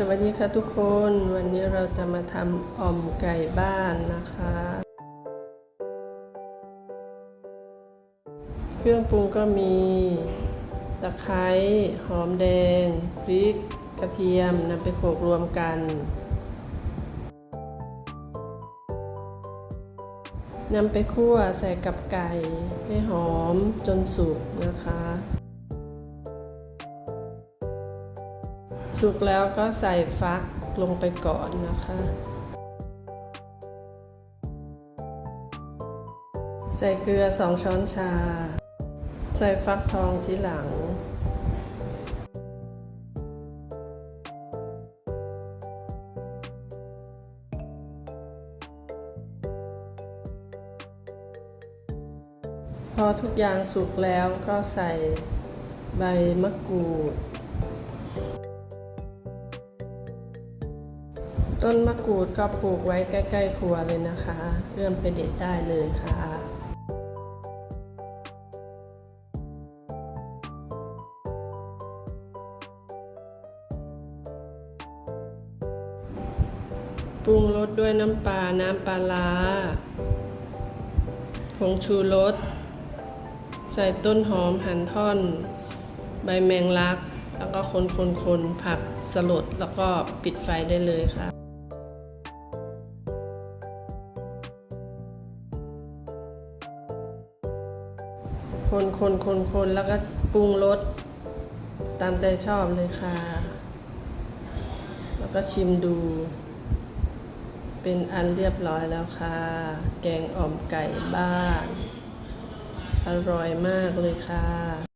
สวัสดีค่ะทุกคนวันนี้เราจะมาทำอ่อมไก่บ้านนะคะ เครื่องปรุงก็มีตะไคร้หอมแดง พริก กระเทียมนำไปโขลกรวมกัน นำไปคั่วใส่กับไก่ให้หอมจนสุกนะคะ สุกแล้วก็ใส่ฟักลงไปก่อนนะคะ ใส่เกลือสองช้อนชา ใส่ฟักทองทีหลัง พอทุกอย่างสุกแล้วก็ใส่ใบมะกรูด ต้นมะกรูดก็ปลูกไว้ใกล้ ๆ ครัวเลยนะคะ เอื้อมไปเด็ดได้เลยค่ะ ปรุงรสด้วยน้ำปลา น้ำปลาร้าผงชูรส ใส่ต้นหอมหั่นท่อน ใบแมงลัก แล้วก็คนคนคนผักสลดแล้วก็ปิดไฟได้เลยค่ะ คนคนคนคนแล้วก็ปรุงรสตามใจชอบเลยค่ะ แล้วก็ชิมดู เป็นอันเรียบร้อยแล้วค่ะ แกงอ่อมไก่บ้าน อร่อยมากเลยค่ะ